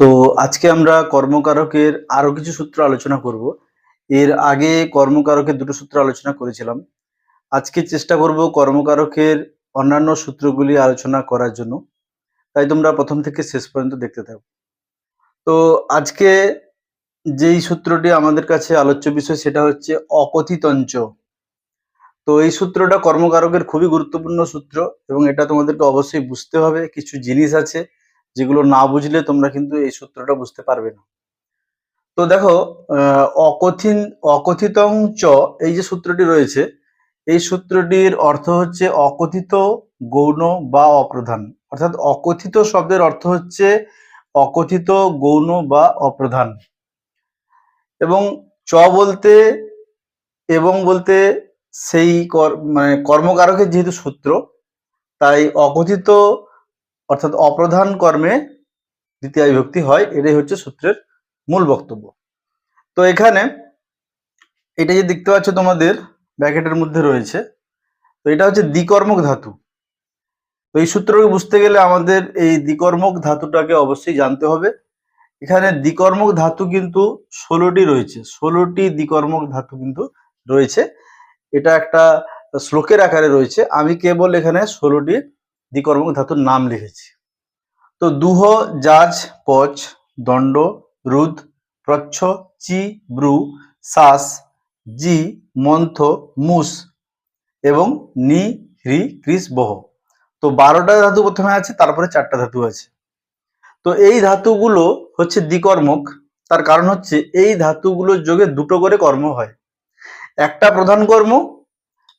তো আজকে আমরা কর্মকারকের আরও কিছু সূত্র আলোচনা করব। এর আগে কর্মকারকের দুটো সূত্র আলোচনা করেছিলাম। আজকে চেষ্টা করব কর্মকারকের অন্যান্য সূত্রগুলি আলোচনা করার জন্য। তাই তোমরা প্রথম থেকে শেষ পর্যন্ত দেখতে থাকো। তো আজকে যেই সূত্রটি আমাদের কাছে আলোচ্য বিষয় সেটা হচ্ছে অকথিতঞ্চ। তো এই সূত্রটা কর্মকারকের খুবই গুরুত্বপূর্ণ সূত্র এবং এটা তোমাদেরকে অবশ্যই বুঝতে হবে। কিছু জিনিস আছে যেগুলো না বুঝলে তোমরা কিন্তু এই সূত্রটা বুঝতে পারবে না। তো দেখো অকথিন, অকথিতং চ, এই যে সূত্রটি রয়েছে, এই সূত্রটির অর্থ হচ্ছে অকথিত গৌণ বা অপ্রধান। অর্থাৎ অকথিত শব্দের অর্থ হচ্ছে অকথিত গৌণ বা অপ্রধান। এবং চ বলতে, এবং বলতে সেই মানে কর্মকারকের যেহেতু সূত্র, তাই অকথিত অর্থাৎ অপ্রধান কর্মে দ্বিতীয় বিভক্তি হয়, এটাই হচ্ছে সূত্রের মূল বক্তব্য। তো এখানে এটা যে দেখতে পাচ্ছ তোমাদের ব্র্যাকেটের মধ্যে রয়েছে, তো এটা হচ্ছে দ্বিকর্মক ধাতু। তো এই সূত্রকে বুঝতে গেলে আমাদের এই দ্বিকর্মক ধাতুটাকে অবশ্যই জানতে হবে। এখানে দ্বিকর্মক ধাতু কিন্তু ষোলোটি রয়েছে, ষোলোটি দ্বিকর্মক ধাতু কিন্তু রয়েছে। এটা একটা শ্লোকের আকারে রয়েছে। আমি কেবল এখানে ষোলোটি দ্বিকর্মক ধাতুর নাম লিখেছি। তো দুহ, জাজ, পচ, দণ্ড, রুদ, প্রচ্ছ, চি, ব্রু শ্বাস জি, মন্থ, মুস এবং নি, হ্রি, ক্রিস, বহ। তো বারোটা ধাতু প্রথমে আছে, তারপরে চারটা ধাতু আছে। তো এই ধাতুগুলো হচ্ছে দ্বিকর্মক, তার কারণ হচ্ছে এই ধাতুগুলোর যোগে দুটো করে কর্ম হয়। একটা প্রধান কর্ম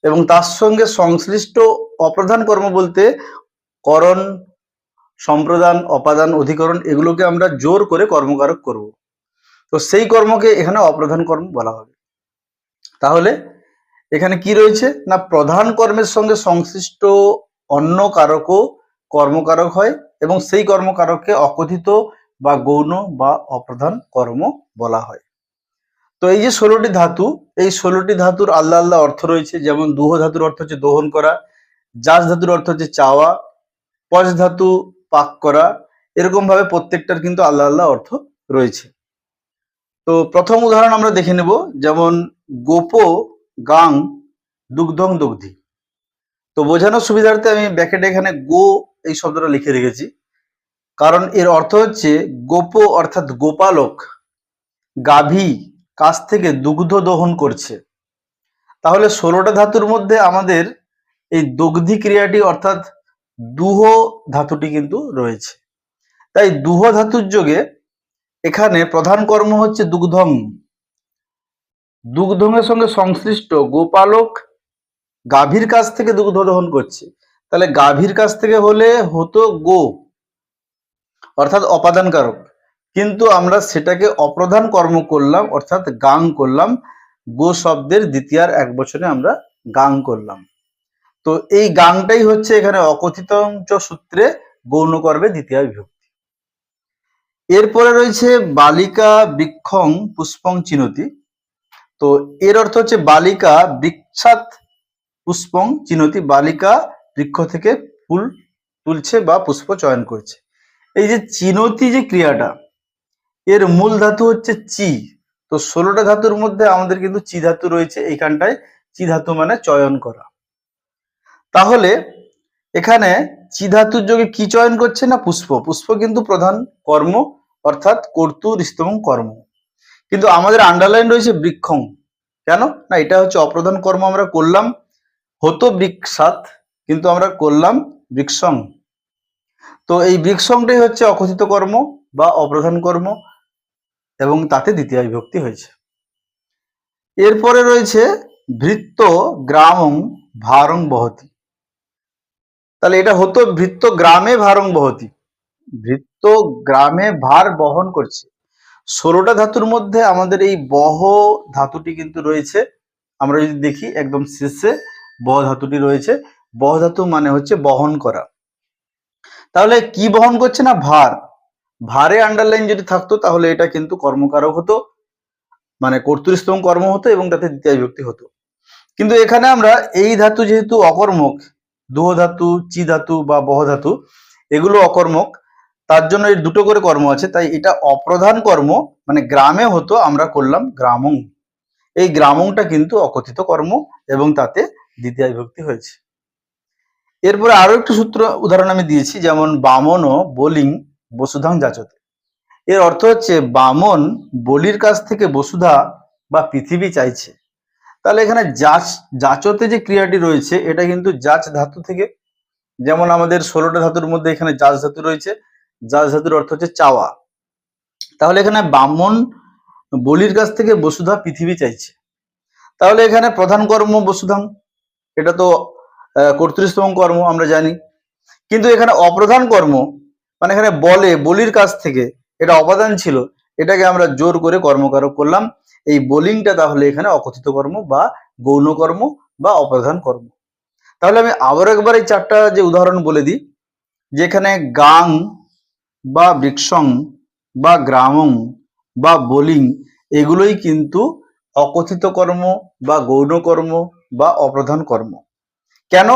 এবং তার সঙ্গে সংশ্লিষ্ট অপ্রধান কর্ম বলতে করণ, সম্প্রদান, অপাদান, অধিকরণ এগুলোকে আমরা জোর করে কর্মকারক করব। তো সেই কর্মকে এখানে অপ্রধান কর্ম বলা হবে। তাহলে এখানে কি রয়েছে? না, প্রধান কর্মের সঙ্গে সংশ্লিষ্ট অন্য কারকও কর্মকারক হয় এবং সেই কর্মকারককে অকথিত বা গৌণ বা অপ্রধান কর্ম বলা হয়। তো এই যে ষোলোটি ধাতু, এই ষোলোটি ধাতুর আল্লাহ আল্লাহ অর্থ রয়েছে। যেমন দুহ ধাতুর অর্থ হচ্ছে দহন করা জাজ ধাতুর অর্থ হচ্ছে চাওয়া পজ ধাতু পাক করা, এরকম ভাবে প্রত্যেকটার কিন্তু আল্লাহ আল্লাহ অর্থ রয়েছে। তো প্রথম উদাহরণ আমরা দেখে নেব, যেমন গোপো গাং দুগ্ধং দগ্ধি। তো বোঝানোর সুবিধার্থে আমি ব্যাকেটে এখানে গো এই শব্দটা লিখে রেখেছি। কারণ এর অর্থ হচ্ছে গোপ অর্থাৎ গোপালক গাভী কাছ থেকে দুগ্ধ দহন করছে। তাহলে ষোলোটা ধাতুর মধ্যে আমাদের এই দগ্ধি ক্রিয়াটি অর্থাৎ দুহ ধাতুটি কিন্তু রয়েছে। তাই দুহ ধাতুর যোগে এখানে প্রধান কর্ম হচ্ছে দুগ্ধং। দুগ্ধঙের সঙ্গে সংশ্লিষ্ট গোপালক গাভীর কাছ থেকে দুগ্ধ দহন করছে। তাহলে গাভীর কাছ থেকে হলে হতো গো, অর্থাৎ অপাদান কারক কিন্তু আমরা সেটাকে অপ্রধান কর্ম করলাম, অর্থাৎ গাং করলাম। গো শব্দের দ্বিতীয়ার এক বছরে আমরা গাং করলাম। তো এই গাংটাই হচ্ছে এখানে অকথিতঞ্চ সূত্রে গৌণ কর্মে দ্বিতীয় বিভক্তি। এরপরে রয়েছে বালিকা বৃক্ষং পুষ্পং চিনতি। তো এর অর্থ হচ্ছে বালিকা বৃক্ষাত পুষ্পং চিনতি, বালিকা বৃক্ষ থেকে ফুল তুলছে বা পুষ্প চয়ন করছে। এই যে চিনতি যে ক্রিয়াটা, এর মূল ধাতু হচ্ছে চি। তো ষোলোটা ধাতুর মধ্যে আমাদের কিন্তু চি ধাতু রয়েছে এইখানটায় চি ধাতু মানে চয়ন করা। তাহলে এখানে চি ধাতুর যোগে কি চয়ন করছে না পুষ্প? পুষ্প কিন্তু প্রধান কর্ম, অর্থাৎ কর্তুর স্তম কর্ম। কিন্তু আমাদের আন্ডারলাইন রয়েছে বৃক্ষং। কেন? না, এটা হচ্ছে অপ্রধান কর্ম, আমরা করলাম, হতো বৃক্ষাত কিন্তু আমরা করলাম বৃক্ষং। তো এই বৃক্ষংটাই হচ্ছে অকথিত কর্ম বা অপ্রধান কর্ম, এবং তাতে দ্বিতীয় বিভক্তি হয়েছে। এরপরে রয়েছে ভৃত্ত গ্রামং, ভারং বহতি। তাহলে এটা হতো ভৃত্ত গ্রামে ভারং বহতি। ভৃত্ত গ্রামে ভার বহন করছে। ষোলোটা ধাতুর মধ্যে আমাদের এই বহ ধাতুটি কিন্তু রয়েছে। আমরা যদি দেখি, একদম শেষে বহ ধাতুটি রয়েছে। বহ ধাতু মানে হচ্ছে বহন করা। তাহলে কি বহন করছে না? ভার। ভারে আন্ডারলাইন যদি থাকতো, তাহলে এটা কিন্তু কর্মকারক হতো। মানে কর্তৃস্তম কর্ম হতো এবং তাতে দ্বিতীয় বিভক্তি হতো। কিন্তু এখানে আমরা এই ধাতু যেহেতু অকর্মক দুহ ধাতু চি ধাতু বা বহ ধাতু এগুলো অকর্মক। তার জন্য এর দুটো করে কর্ম আছে, তাই এটা অপ্রধান কর্ম মানে গ্রামে হতো, আমরা করলাম গ্রামং। এই গ্রামংটা কিন্তু অকথিত কর্ম এবং তাতে দ্বিতীয় বিভক্তি হয়েছে। এরপরে আরও একটি সূত্র উদাহরণ আমি দিয়েছি, যেমন বামন ও বোলিং বসুধাং যাচতে। এর অর্থ হচ্ছে বামন বলির কাছ থেকে বসুধা বা পৃথিবী চাইছে। তাহলে এখানে যাচ, যাচতে যে ক্রিয়াটি রয়েছে, এটা কিন্তু যাচ ধাতু থেকে, যেমন আমাদের ষোলোটা ধাতুর মধ্যে এখানে যাচ ধাতু রয়েছে, যাচ ধাতুর অর্থ হচ্ছে চাওয়া। তাহলে এখানে ব্রাহ্মণ বলির কাছ থেকে বসুধা পৃথিবী চাইছে। তাহলে এখানে প্রধান কর্ম বসুধাম, এটা তো কর্তৃস্তম কর্ম, আমরা জানি। কিন্তু এখানে অপ্রধান কর্ম মানে এখানে বলে, বলির কাছ থেকে, এটা অপাদান ছিল, এটাকে আমরা জোর করে কর্মকারক করলাম। এই বোলিংটা তাহলে এখানে অকথিত কর্ম বা গৌণ কর্ম বা অপ্রধান কর্ম। তাহলে আমি আবার একবার এই চারটা যে উদাহরণ বলে দিই, যেখানে গাং বা বৃক্ষং বা গ্রামং বা বোলিং এগুলোই কিন্তু অকথিত কর্ম বা গৌণ কর্ম বা অপ্রধান কর্ম। কেন?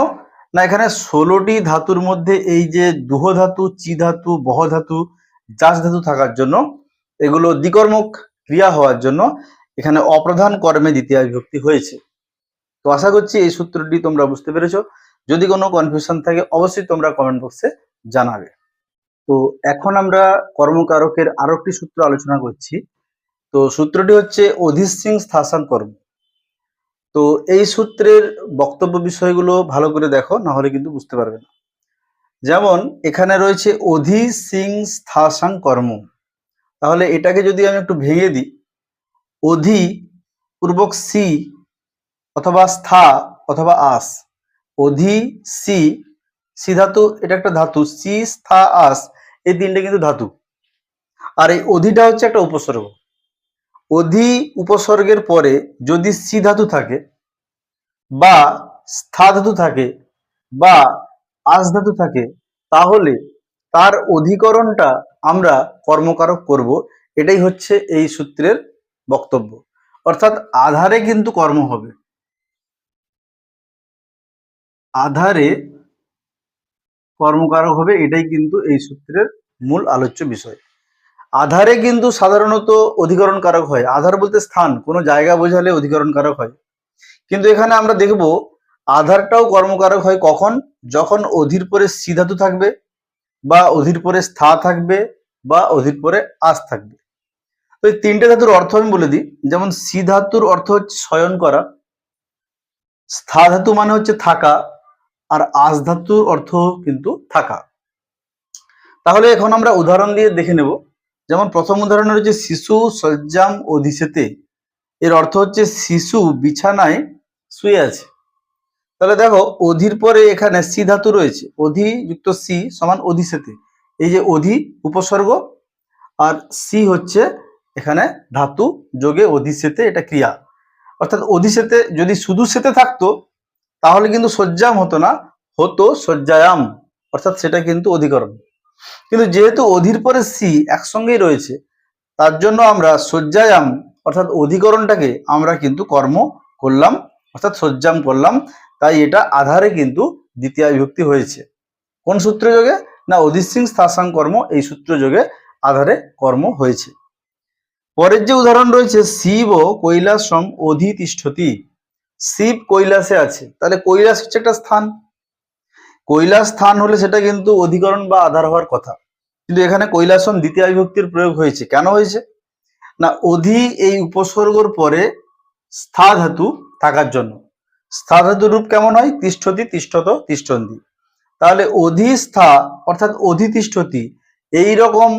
না, এখানে ষোলোটি ধাতুর মধ্যে এই যে দুহ ধাতু, চি ধাতু, বহ ধাতু যাস ধাতু থাকার জন্য এগুলো দ্বিকর্মক। ক্রিয়া হওয়ার জন্য এখানে অপ্রধান কর্মে দ্বিতীয় বিভক্তি হয়েছে। তো আশা করছি এই সূত্রটি তোমরা বুঝতে পেরেছ। যদি কোনো কনফিউশন থাকে, অবশ্যই তোমরা কমেন্ট বক্সে জানাবে। তো এখন আমরা কর্মকারকের আরও একটি সূত্র আলোচনা করছি। তো সূত্রটি হচ্ছে অধিসিং স্থাসান কর্ম। তো এই সূত্রের বক্তব্য বিষয়গুলো ভালো করে দেখো, না হলে কিন্তু বুঝতে পারবে না। যেমন, এখানে রয়েছে অধি সিং স্থাসাং কর্ম। তাহলে এটাকে যদি আমি একটু ভেঙে দিই, অধি, পূর্বক সি অথবা স্থা অথবা আস। অধি সি সি ধাতু, এটা একটা ধাতু সি স্থা, আস, এই তিনটে কিন্তু ধাতু। আর এই অধিটা হচ্ছে একটা উপসর্গ। অধি উপসর্গের পরে যদি সি ধাতু থাকে বা স্থা ধাতু থাকে বা আস ধাতু থাকে, তাহলে তার অধিকরণটা আমরা কর্মকারক করব, এটাই হচ্ছে এই সূত্রের বক্তব্য। অর্থাৎ আধারে কিন্তু কর্ম হবে। আধারে কর্মকারক হবে, এটাই কিন্তু এই সূত্রের মূল আলোচ্য বিষয়। আধারে কিন্তু সাধারণত অধিকরণ কারক হয়। আধার বলতে স্থান, কোনো জায়গা বোঝালে অধিকরণ কারক হয়। কিন্তু এখানে আমরা দেখব, আধারটাও কর্মকারক হয় কখন? যখন অধীর পরে সি ধাতু থাকবে বা অধীর পরে স্থা থাকবে বা অধীর পরে আস থাকবে। তো এই তিনটে ধাতুর অর্থ আমি বলে দিই। যেমন সি ধাতুর অর্থ হচ্ছে শয়ন করা, স্থা ধাতু মানে হচ্ছে থাকা, আর আস ধাতুর অর্থ কিন্তু থাকা। তাহলে এখন আমরা উদাহরণ দিয়ে দেখে নেব। যেমন প্রথম উদাহরণ হচ্ছে শিশু সজ্জাম অধিসেতে এর অর্থ হচ্ছে শিশু বিছানায় শুয়ে আছে। তাহলে দেখো, অধির পরে এখানে সি ধাতু রয়েছে। অধি যুক্ত সি সমান অধিসেতে এই যে অধি উপসর্গ, আর সি হচ্ছে এখানে ধাতু যোগে অধিসেতে এটা ক্রিয়া। অর্থাৎ অধিসেতে যদি শুধু সেতে থাকতো, তাহলে কিন্তু সজ্জাম হতো না, হতো সজ্জায়াম। অর্থাৎ সেটা কিন্তু অধিকরণ। কিন্তু যেহেতু অধির পরে সি একসঙ্গেই রয়েছে, তার জন্য আমরা সজ্জায়াম, অর্থাৎ অধিকরণটাকে আমরা কিন্তু কর্ম করলাম, অর্থাৎ সজ্জাম করলাম। তাই এটা আধারে কিন্তু দ্বিতীয় বিভক্তি হয়েছে। কোন সূত্র যোগে? না অধিসিং স্থাসাং কর্ম, এই সূত্র যোগে আধারে কর্ম হয়েছে। পরের যে উদাহরণ রয়েছে, শিব ও কৈলাসম অধিতিষ্ঠতি। শিব কৈলাসে আছে। তাহলে কৈলাস হচ্ছে একটা স্থান। কৈলাস স্থান হলে সেটা কিন্তু অধিকরণ বা আধার হওয়ার কথা। কিন্তু এখানে কৈলাসম দ্বিতীয় বিভক্তির প্রয়োগ হয়েছে। কেন হয়েছে? না, অধি এই উপসর্গর পরে স্থা ধাতু থাকার জন্য। স্থা ধাতুর রূপ কেমন হয়? তিষ্ঠতি, তিষ্ঠত, তিষ্ঠন্তি। তাহলে অধিস্থা অর্থাৎ অধিতিষ্ঠতি এই রকম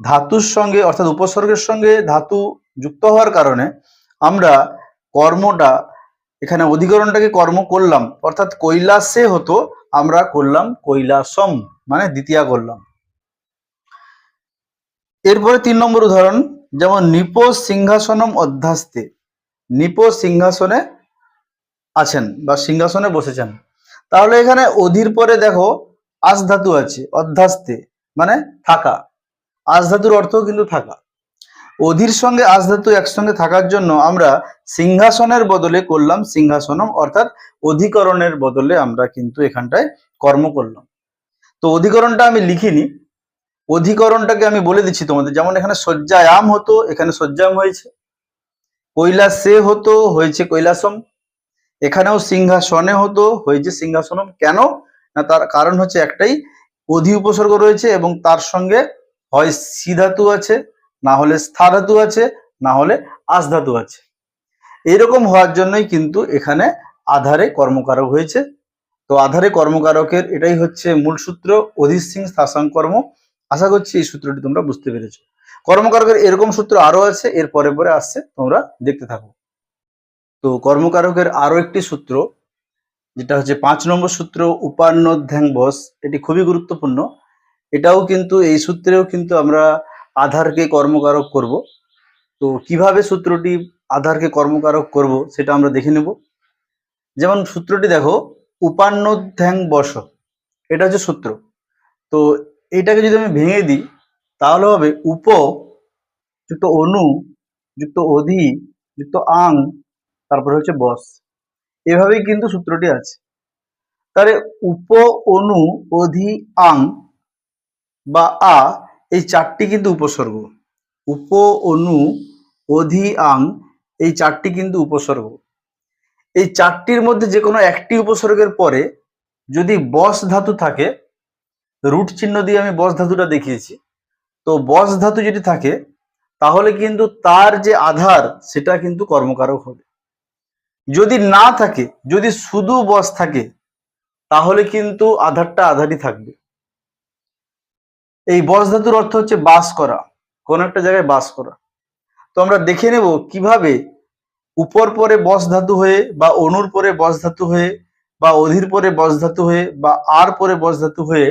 ধাতুর সঙ্গে অর্থাৎ উপসর্গের সঙ্গে ধাতু যুক্ত হওয়ার কারণে আমরা কর্মটা, এখানে অধিকরণটাকে কর্ম করলাম, অর্থাৎ কৈলাসে হতো, আমরা করলাম কৈলাসম মানে দ্বিতীয়া করলাম। এরপরে তিন নম্বর উদাহরণ, যেমন নিপ সিংহাসনম অধ্যাস্তে। নিপ সিংহাসনে আছেন বা সিংহাসনে বসেছেন। তাহলে এখানে অধীর পরে দেখো আস ধাতু আছে, অধ্যাস্তে মানে থাকা। আস ধাতুর অর্থও কিন্তু থাকা। অধীর সঙ্গে আস ধাতু একসঙ্গে থাকার জন্য আমরা সিংহাসনের বদলে করলাম, সিংহাসনম অর্থাৎ অধিকরণের বদলে আমরা কিন্তু এখানটায় কর্ম করলাম। তো অধিকরণটা আমি লিখিনি। অধিকরণটাকে আমি বলে দিচ্ছি তোমাদের, যেমন এখানে শয্যায়াম হতো, এখানে শয্যায়াম হয়েছে। কৈলাসে হতো, হয়েছে কৈলাসম। এখানেও সিংহাসনে হতো, হয়েছে সিংহাসনম। কেন? না, তার কারণ হচ্ছে একটাই, অধি উপসর্গ রয়েছে এবং তার সঙ্গে হয় সি ধাতু আছে, না হলে স্থা ধাতু আছে, না হলে আস ধাতু আছে। এরকম হওয়ার জন্যই কিন্তু এখানে আধারে কর্মকারক হয়েছে। তো আধারে কর্মকারকের এটাই হচ্ছে মূল সূত্র অধিসিং স্থাসাং কর্ম। আশা করছি এই সূত্রটি তোমরা বুঝতে পেরেছ। কর্মকারকের এরকম সূত্র আরও আছে, এর পরে পরে আসছে, তোমরা দেখতে থাকো। তো কর্মকারকের আরও একটি সূত্র, যেটা হচ্ছে পাঁচ নম্বর সূত্র উপান্নধ্যাং বস এটি খুবই গুরুত্বপূর্ণ। এটাও কিন্তু, এই সূত্রেও কিন্তু আমরা আধারকে কর্মকারক করব। তো কীভাবে সূত্রটি আধারকে কর্মকারক করব সেটা আমরা দেখে নেব। যেমন সূত্রটি দেখো উপান্নধ্যাং বস এটা হচ্ছে সূত্র। তো এটাকে যদি আমি ভেঙে দিই, তাহলে হবে উপ, যুক্ত অনু, যুক্ত অধি, যুক্ত আং তারপরে হচ্ছে বস এভাবেই কিন্তু সূত্রটি আছে। তাহলে উপ, অনু, অধি, আং বা আ, এই চারটি কিন্তু উপসর্গ। উপ, অনু, অধি, আং এই চারটি কিন্তু উপসর্গ। এই চারটির মধ্যে যে কোনো একটি উপসর্গের পরে যদি বস ধাতু থাকে রুট চিহ্ন দিয়ে আমি বস ধাতুটা দেখিয়েছি। তো বস ধাতু যদি থাকে, তাহলে কিন্তু তার যে আধার, সেটা কিন্তু কর্মকারক হবে। যদি না থাকে, যদি শুধু বস থাকে, তাহলে কিন্তু আধারটা আধারই থাকবে। এই বস ধাতুর অর্থ হচ্ছে বাস করা, কোন একটা জায়গায় বাস করা। তো আমরা দেখে নেব কীভাবে উপর পরে বস ধাতু হয়ে বা অনুর পরে বস ধাতু হয়ে বা অধীর পরে বস ধাতু হয়ে বা আর পরে বস ধাতু হয়ে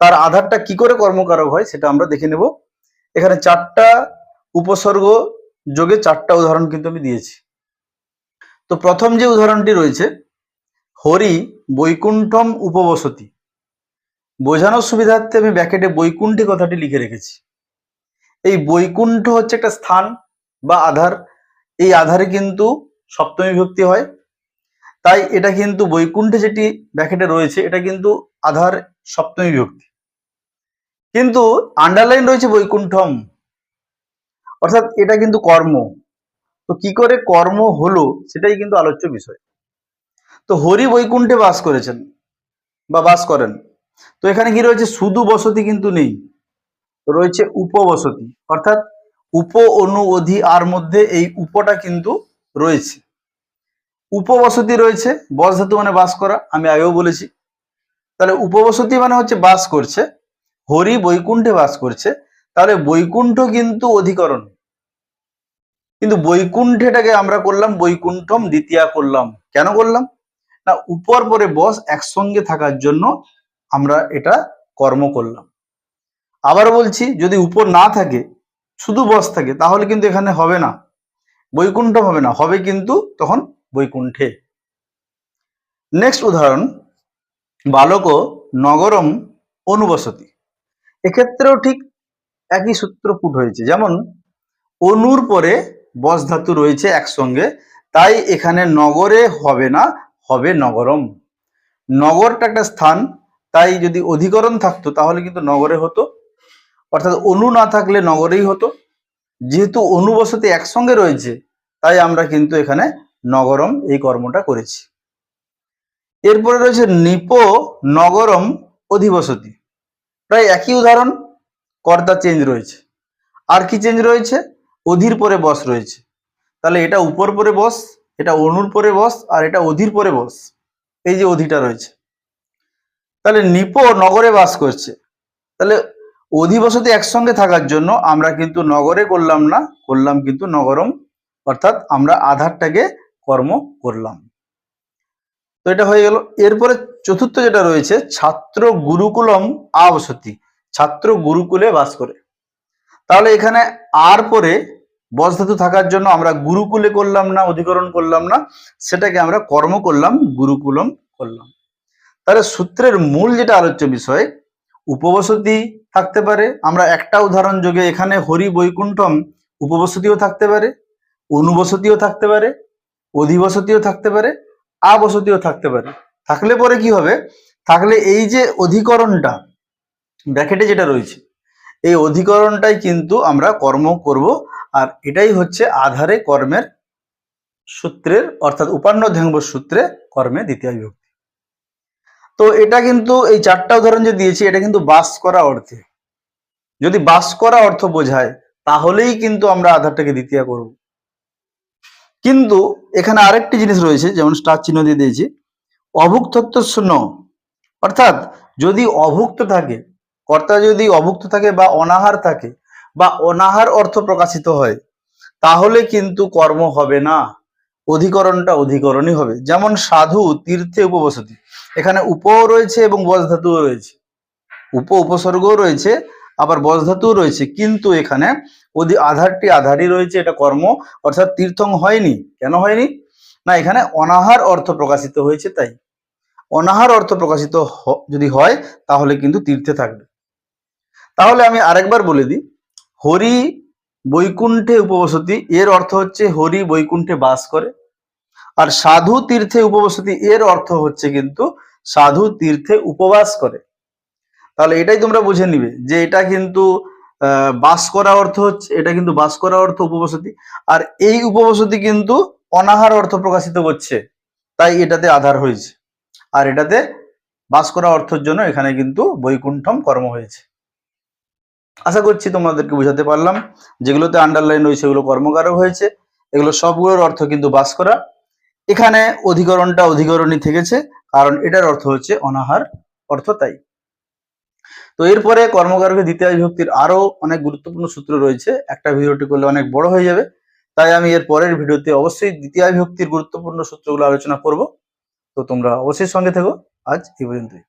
তার আধারটা কি করে কর্মকারক হয় সেটা আমরা দেখে নেব। এখানে চারটা উপসর্গ যোগে চারটা উদাহরণ কিন্তু আমি দিয়েছি। তো প্রথম যে উদাহরণটি রয়েছে, হরি বৈকুণ্ঠম উপবসতি। বোঝানোর সুবিধার্থে আমি ব্যাকেটে বৈকুণ্ঠী কথাটি লিখে রেখেছি। এই বৈকুণ্ঠ হচ্ছে একটা স্থান বা আধার। এই আধারে কিন্তু সপ্তমী বিভক্তি হয়। তাই এটা কিন্তু বৈকুণ্ঠে যেটি ব্যাকেটে রয়েছে, এটা কিন্তু আধার সপ্তমী বিভক্তি কিন্তু আন্ডারলাইন রয়েছে বৈকুণ্ঠম। অর্থাৎ এটা কিন্তু কর্ম। তো কি করে কর্ম হলো সেটাই কিন্তু আলোচ্য বিষয়। তো হরি বৈকুণ্ঠে বাস করেছেন বা বাস করেন। তো এখানে কি রয়েছে? শুধু বসতি কিন্তু নেই, রয়েছে উপবসতি। অর্থাৎ উপ, অনু, অধি, আর মধ্যে এই উপটা কিন্তু রয়েছে। উপবসতি রয়েছে, বস ধাতু মানে বাস করা, আমি আগেও বলেছি। তাহলে উপবসতি মানে হচ্ছে বাস করছে, হরি বৈকুণ্ঠে বাস করছে। তাহলে বৈকুণ্ঠ কিন্তু অধিকরণ। কিন্তু বৈকুণ্ঠেটাকে আমরা করলাম, বৈকুণ্ঠম দ্বিতীয়া করলাম। কেন করলাম? না, উপর পরে বস একসঙ্গে থাকার জন্য আমরা এটা কর্ম করলাম। আবার বলছি, যদি উপর না থাকে, শুধু বস থাকে, তাহলে কিন্তু এখানে হবে না। বৈকুণ্ঠ হবে না, হবে কিন্তু তখন বৈকুণ্ঠে। নেক্সট উদাহরণ, বালক নগরম অনুবসতি। এক্ষেত্রেও ঠিক একই সূত্র পুট হয়েছে। যেমন, অনুর পরে বস ধাতু রয়েছে একসঙ্গে, তাই এখানে নগরে হবে না, হবে নগরম। নগরটা একটা স্থান, তাই যদি অধিকরণ থাকতো তাহলে কিন্তু নগরে হতো। অর্থাৎ অনু না থাকলে নগরেই হতো। যেহেতু অনুবসতি একসঙ্গে রয়েছে, তাই আমরা কিন্তু এখানে নগরম এই কর্মটা করেছি। এরপরে রয়েছে নিপ নগরম অধিবসতি। প্রায় একই উদাহরণ, কর্তা চেঞ্জ রয়েছে। আর কি চেঞ্জ রয়েছে? অধীর পরে বস রয়েছে। তাহলে এটা উপর পরে বস, এটা অনুর পরে বস, আর এটা অধীর পরে বস। এই যে অধিটা রয়েছে। তাহলে নিপ নগরে বাস করছে। তাহলে অধিবসতি একসঙ্গে থাকার জন্য আমরা কিন্তু নগরে করলাম না, করলাম কিন্তু নগরম। অর্থাৎ আমরা আধারটাকে কর্ম করলাম। তো এটা হয়ে গেল। এরপরে চতুর্থ যেটা রয়েছে, ছাত্র গুরুকুলম আবসতি, ছাত্র গুরুকুলে বাস করে। তাহলে এখানে আর পরে বস থাকার জন্য আমরা গুরুকুলে করলাম না, অধিকরণ করলাম না, সেটাকে আমরা কর্ম করলাম, গুরুকুলম করলাম। তাহলে সূত্রের মূল যেটা আলোচ্য বিষয়, উপবসতি থাকতে পারে, আমরা একটা উদাহরণ যোগে এখানে হরি বৈকুণ্ঠম উপবসতিও থাকতে পারে, অনুবসতিও থাকতে পারে, অধিবসতিও থাকতে পারে, আবসতিও থাকতে পারে। থাকলে পরে কি হবে? থাকলে এই যে অধিকরণটা, ব্র্যাকেটে যেটা রয়েছে, এই অধিকরণটাই কিন্তু আমরা কর্ম করব আর এটাই হচ্ছে আধারে কর্মের সূত্রের, অর্থাৎ উপান্ন ধ্যাঙ্গ সূত্রে কর্মে দ্বিতীয় বিভক্তি। তো এটা কিন্তু এই চারটা উদাহরণ যে দিয়েছি, এটা কিন্তু বাস করা অর্থে। যদি বাস করা অর্থ বোঝায়, তাহলেই কিন্তু আমরা আধারটাকে দ্বিতীয় করব। কিন্তু এখানে আরেকটি জিনিস রয়েছে, যেমন স্টার চিহ্ন দিয়ে দিয়েছি। অভুক্তত্ব শূন্য অর্থাৎ যদি অভুক্ত থাকে, কর্তা যদি অভুক্ত থাকে বা অনাহার থাকে বা অনাহার অর্থ প্রকাশিত হয়, তাহলে কিন্তু কর্ম হবে না। অধিকরণটা অধিকরণই হবে। যেমন সাধু, তীর্থে উপবসতি। এখানে উপও রয়েছে এবং বস ধাতুও রয়েছে। উপ উপসর্গও রয়েছে, আবার বস ধাতুও রয়েছে। কিন্তু এখানে অধি আধারটি আধারই রয়েছে, এটা কর্ম। অর্থাৎ তীর্থং হয়নি। কেন হয়নি? না, এখানে অনাহার অর্থ প্রকাশিত হয়েছে তাই। অনাহার অর্থ প্রকাশিত যদি হয়, তাহলে কিন্তু তীর্থে থাকবে। তাহলে আমি আরেকবার বলে দিই। হরি বৈকুণ্ঠে উপবসতি, এর অর্থ হচ্ছে হরি বৈকুণ্ঠে বাস করে। আর সাধু তীর্থে উপবসতি, এর অর্থ হচ্ছে কিন্তু সাধু তীর্থে উপবাস করে। তাহলে এটাই তোমরা বুঝে নিবে যে এটা কিন্তু বাস করা অর্থ হচ্ছে, এটা কিন্তু বাস করা অর্থ উপবসতি। আর এই উপবসতি কিন্তু অনাহার অর্থ প্রকাশিত করছে, তাই এটাতে আধার হয়েছে। আর এটাতে বাস করা অর্থের জন্য এখানে কিন্তু বৈকুণ্ঠম কর্ম হয়েছে। আশা করছি তোমাদেরকে বোঝাতে পারলাম। যেগুলোতে আন্ডারলাইন রয়েছে সেগুলো কর্মকারক হয়েছে। এগুলো সবগুলোর অর্থ কিন্তু বাস করা এখানে অধিকরণটা অধিকরণই থেকেছে, কারণ এটার অর্থ হচ্ছে অনাহার, অর্থ তাই। তো এরপরে কর্মকারকের দ্বিতীয় বিভক্তির আরও অনেক গুরুত্বপূর্ণ সূত্র রয়েছে। একটা ভিডিওটি করলে অনেক বড় হয়ে যাবে। তাই আমি এর পরের ভিডিওতে অবশ্যই দ্বিতীয় বিভক্তির গুরুত্বপূর্ণ সূত্রগুলো আলোচনা করব। তো তোমরা অবশ্যই সঙ্গে থেকো। আজ এই পর্যন্তই।